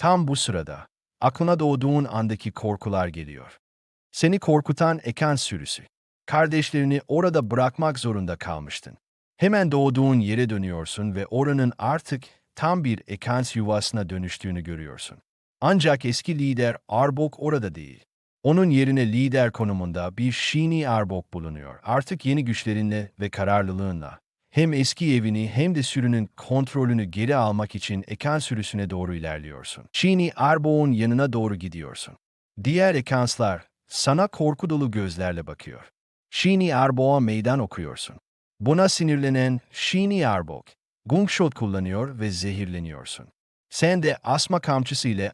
Tam bu sırada aklına doğduğun andaki korkular geliyor. Seni korkutan eken sürüsü. Kardeşlerini orada bırakmak zorunda kalmıştın. Hemen doğduğun yere dönüyorsun ve oranın artık tam bir ekans yuvasına dönüştüğünü görüyorsun. Ancak eski lider Arbok orada değil. Onun yerine lider konumunda bir Shini Arbok bulunuyor. Artık yeni güçlerinle ve kararlılığınla hem eski evini hem de sürünün kontrolünü geri almak için Ekan sürüsüne doğru ilerliyorsun. Shini Arbok'un yanına doğru gidiyorsun. Diğer Ekanslar sana korku dolu gözlerle bakıyor. Shini Arbok'a meydan okuyorsun. Buna sinirlenen Shini Arbok, Gungshot kullanıyor ve zehirleniyorsun. Sen de asma kamçısı ile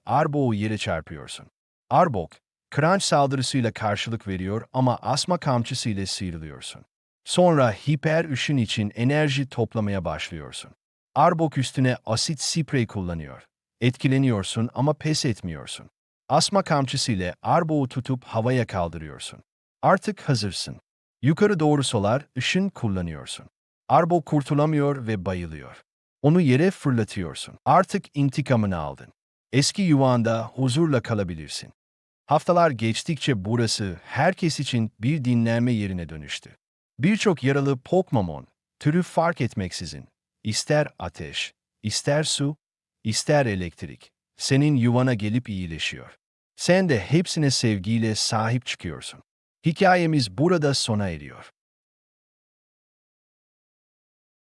yere çarpıyorsun. Arbok, Crunch saldırısıyla karşılık veriyor ama asma kamçısı ile sıyrılıyorsun. Sonra hiper üşün için enerji toplamaya başlıyorsun. Arbok üstüne asit sprey kullanıyor. Etkileniyorsun ama pes etmiyorsun. Asma kamçısı ile Arbok'u tutup havaya kaldırıyorsun. Artık hazırsın. Yukarı doğru solar, ışın kullanıyorsun. Arbok kurtulamıyor ve bayılıyor. Onu yere fırlatıyorsun. Artık intikamını aldın. Eski yuvanda huzurla kalabilirsin. Haftalar geçtikçe burası herkes için bir dinlenme yerine dönüştü. Birçok yaralı Pokemon, türü fark etmeksizin, ister ateş, ister su, ister elektrik, senin yuvana gelip iyileşiyor. Sen de hepsine sevgiyle sahip çıkıyorsun. Hikayemiz burada sona eriyor.